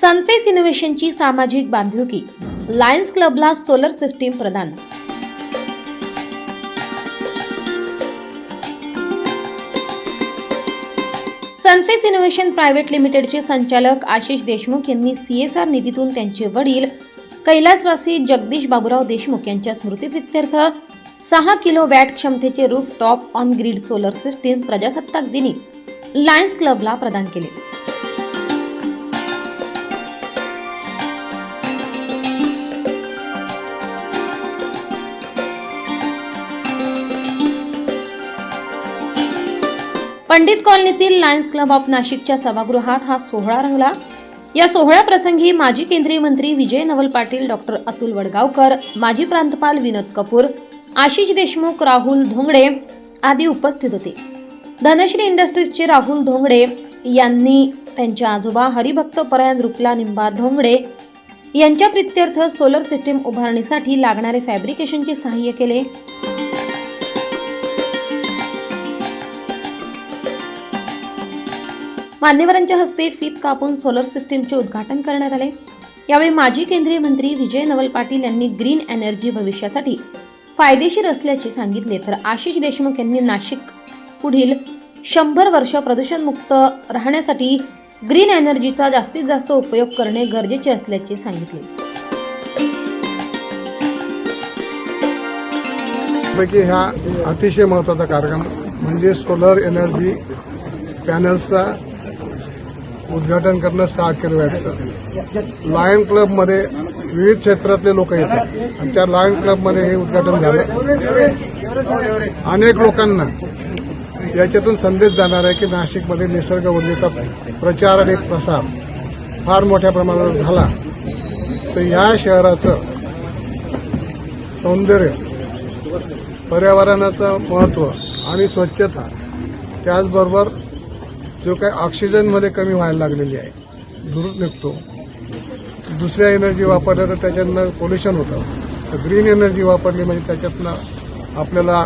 सनफेस इनोव्हेशनची सामाजिक बांधिलकी. Lions क्लबला solar system प्रदान. सनफेस इनोव्हेशन प्रायव्हेट लिमिटेडचे संचालक आशिष देशमुख यांनी सीएसआर निधीतून त्यांचे वडील कैलासवासी जगदीश बाबूराव देशमुख यांच्या स्मृतीप्रित्यर्थ सहा किलो वॅट क्षमतेचे roof top on grid solar system प्रजासत्ताक दिनी लायन्स क्लबला प्रदान केले. पंडित कॉलनीतील लायन्स क्लब ऑफ नाशिकच्या सभागृहात हा सोहळा रंगला. या सोहळ्याप्रसंगी माजी केंद्रीय मंत्री विजय नवल पाटील डॉक्टर अतुल वडगावकर माजी प्रांतपाल विनोद कपूर आशिष देशमुख राहुल धोंगडे आदी उपस्थित होते. धनश्री इंडस्ट्रीजचे राहुल धोंगडे यांनी त्यांच्या आजोबा हरिभक्त परायण रुपला निंबा धोंगडे यांच्या प्रित्यर्थ सोलर सिस्टीम उभारणीसाठी लागणारे फॅब्रिकेशनचे सहाय्य केले. मान्यवरांच्या हस्ते फीत कापून सोलर सिस्टीमचे उद्घाटन करण्यात आले. यावेळी माजी केंद्रीय मंत्री विजय नवल पाटील यांनी ग्रीन एनर्जी भविष्यासाठी फायदेशीर असल्याचे सांगितले. तर आशिष देशमुख यांनी नाशिक पुढील शंभर वर्ष प्रदूषणमुक्त राहण्यासाठी ग्रीन एनर्जीचा जास्तीत जास्त उपयोग करणे गरजेचे असल्याचे सांगितले. पैकी हा अतिशय महत्त्वाचा कार्यक्रम म्हणजे सोलर एनर्जी पॅनल्सचा उद्घाटन करणं सहा व्हायचं लायन क्लबमध्ये विविध क्षेत्रातले लोक येतात. आणि त्या लायन क्लबमध्ये हे उद्घाटन झालं. अनेक लोकांना याच्यातून संदेश जाणार आहे की नाशिकमध्ये निसर्ग प्रचार आणि प्रसार फार मोठ्या प्रमाणावर झाला. तर या शहराचं सौंदर्य पर्यावरणाचं महत्त्व आणि स्वच्छता त्याचबरोबर जो काही ऑक्सिजनमध्ये कमी व्हायला लागलेली आहे धूर निघतो. दुसऱ्या एनर्जी वापरल्या तर त्याच्यातनं पोल्युशन होतं. तर ग्रीन एनर्जी वापरली म्हणजे त्याच्यातनं आपल्याला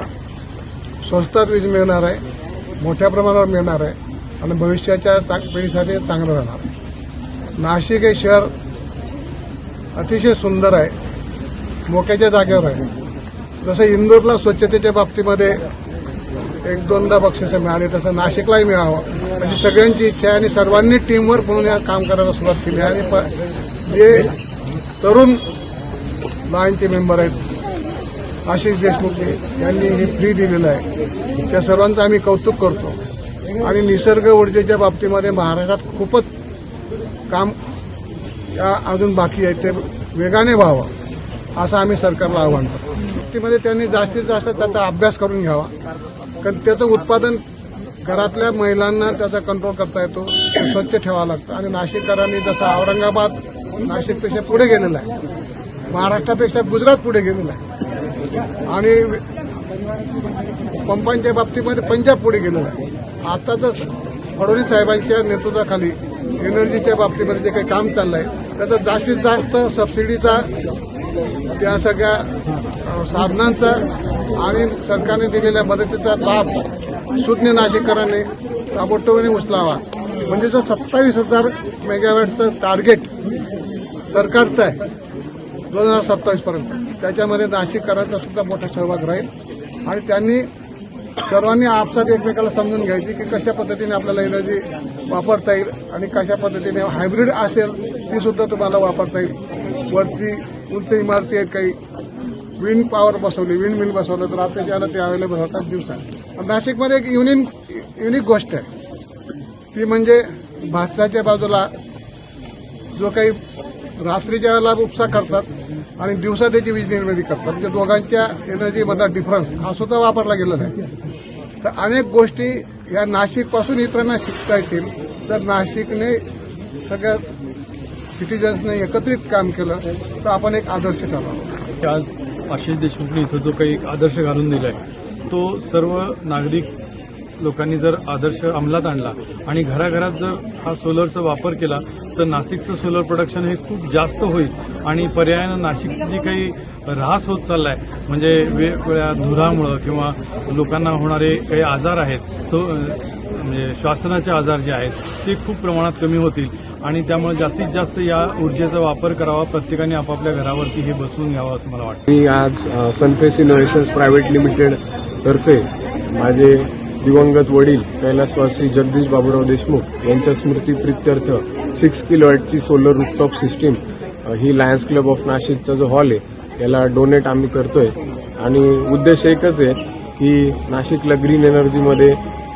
स्वस्तात वीज मिळणार आहे मोठ्या प्रमाणावर मिळणार आहे आणि भविष्याच्या चा- पिढीसाठी चांगलं राहणार. नाशिक हे शहर अतिशय सुंदर आहे मोक्याच्या जागेवर आहे. जसं इंदूरला स्वच्छतेच्या बाबतीमध्ये एक दोनदा बक्षिसं मिळाली तसं नाशिकलाही मिळावं. अशी सगळ्यांची इच्छा आहे आणि सर्वांनी टीमवर्क म्हणून या काम करायला सुरुवात केली आहे. आणि प- जे तरुण लायनचे मेंबर आहेत आशिष देशमुख यांनी हे फ्री दिलेलं आहे. त्या सर्वांचं आम्ही कौतुक करतो. आणि निसर्ग ऊर्जेच्या बाबतीमध्ये महाराष्ट्रात खूपच काम या अजून बाकी आहे. ते वेगाने व्हावं असं आम्ही सरकारला आव्हान करतो. त्यामध्ये त्यांनी जास्तीत जास्त त्याचा अभ्यास करून घ्यावा. कारण त्याचं उत्पादन घरातल्या महिलांना त्याचा कंट्रोल करता येतो स्वच्छ ठेवावं लागतं. आणि नाशिककरांनी जसं औरंगाबाद नाशिकपेक्षा पुढे गेलेला आहे. महाराष्ट्रापेक्षा गुजरात पुढे गेलेलं आहे. आणि पंपांच्या बाबतीमध्ये पंजाब पुढे गेलेलं आहे. आता जर फडणवीस साहेबांच्या नेतृत्वाखाली एनर्जीच्या बाबतीमध्ये जे काही काम चाललं आहे त्याचा जास्तीत जास्त सबसिडीचा त्या सगळ्या साधनांचा आणि सरकारने दिलेल्या मदतीचा लाभ सुज्ञ नाशिककरांनी ताबडतोबीने उचलावा. म्हणजे जो सत्तावीस हजार मेगावॅटचं टार्गेट सरकारचं आहे दोन हजार सत्तावीसपर्यंत त्याच्यामध्ये नाशिककरांचा सुद्धा मोठा सहभाग राहील. आणि त्यांनी सर्वांनी आपसात एकमेकाला समजून घ्यायची की कशा पद्धतीने आपल्याला एनर्जी वापरता येईल आणि कशा पद्धतीने हायब्रिड असेल ती सुद्धा तुम्हाला वापरता येईल. वरती उंच इमारती आहेत काही. विंड पॉवर बसवली विंड मिल बसवलं तर रात्रीच्या वेळेला ते अवेलेबल होतात दिवसा नाशिकमध्ये एक युनिक युनिक गोष्ट आहे. ती म्हणजे भातसाच्या बाजूला जो काही रात्रीच्या वेळेला उपसा करतात आणि दिवसा त्याची वीज निर्मिती करतात. त्या दोघांच्या एनर्जीमधला डिफरन्स हा सुद्धा वापरला गेलेला आहे. तर अनेक गोष्टी या नाशिकपासून इतरांना शिकता येतील. तर नाशिकने सगळ्याच सिटीजन्सने एकत्रित काम केलं तर आपण एक आदर्श ठरवतो आज आशिष देशमुखने इथं जो काही एक आदर्श घालून दिलाय तो सर्व नागरिक लोकांनी जर आदर्श अंमलात आणला आणि घराघरात जर हा सोलरचा वापर केला तर नाशिकचं सोलर प्रोडक्शन हे खूप जास्त होईल आणि पर्यायानं नाशिकची जी काही ऱ्हास होत चाललाय म्हणजे वेगवेगळ्या धुरामुळं किंवा लोकांना होणारे काही आजार आहेत सो म्हणजे श्वासनाचे आजार जे आहेत ते खूप प्रमाणात कमी होतील. आणि त्यामुळे जास्तीत जास्त या ऊर्जेचा वापर करावा प्रत्येकाने आपापल्या घरावरती हे बसवून घ्यावं असं मला वाटतं. मी आज सनफेस इनोव्हेशन्स प्रायव्हेट लिमिटेड तर्फे माझे दिवंगत वडील कैलासवासी जगदीश बाबूराव देशमुख यांच्या स्मृती प्रित्यर्थ सिक्स किलोवॅटची सोलर रूफटॉप सिस्टीम ही लायन्स क्लब ऑफ नाशिकचा जो हॉल आहे याला डोनेट आम्ही करतोय. आणि उद्देश एकच आहे की नाशिकला ग्रीन एनर्जीमध्ये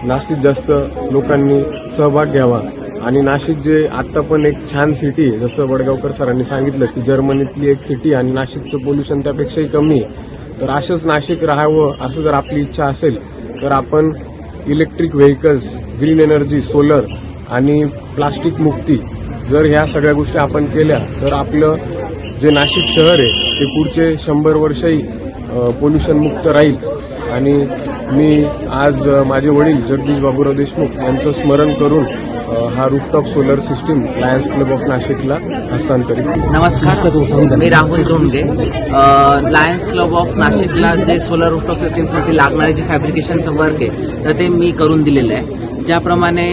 जास्तीत जास्त लोकांनी सहभाग घ्यावा. आणि नाशिक जे आत्ता पण एक छान सिटी आहे जसं वडगावकर सरांनी सांगितलं की जर्मनीतली एक सिटी आणि नाशिकचं पोल्युशन त्यापेक्षाही कमी आहे. तर असंच नाशिक राहावं असं जर आपली इच्छा असेल तर आपण electric vehicles green energy solar आणि प्लास्टिक मुक्ती जर ह्या सगळ्या गोष्टी आपण केल्या तर आपलं जे नाशिक शहर आहे ते पुढचे शंभर वर्षही पोल्युशनमुक्त राहील. आणि मी आज माझे वडील जगदीश बाबूराव देशमुख यांचं स्मरण करून हा rooftop solar system lions club of नाशिकला हस्तांतरित. नमस्कार. मी Rahul Dhondge lions club of नाशिकला जे सोलर रूफटॉप सिस्टीमसाठी लागणारे जे फॅब्रिकेशनचं वर्क आहे तर ते मी करून दिलेलं आहे. ज्याप्रमाणे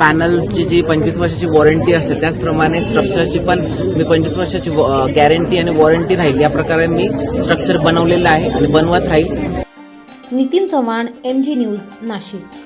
पॅनलची जी पंचवीस वर्षाची वॉरंटी असते त्याचप्रमाणे स्ट्रक्चरची पण मी पंचवीस वर्षाची गॅरंटी आणि वॉरंटी राहील. या प्रकारे मी स्ट्रक्चर बनवलेलं आहे आणि बनवत राहील. Nitin Chavan M G news Nashik.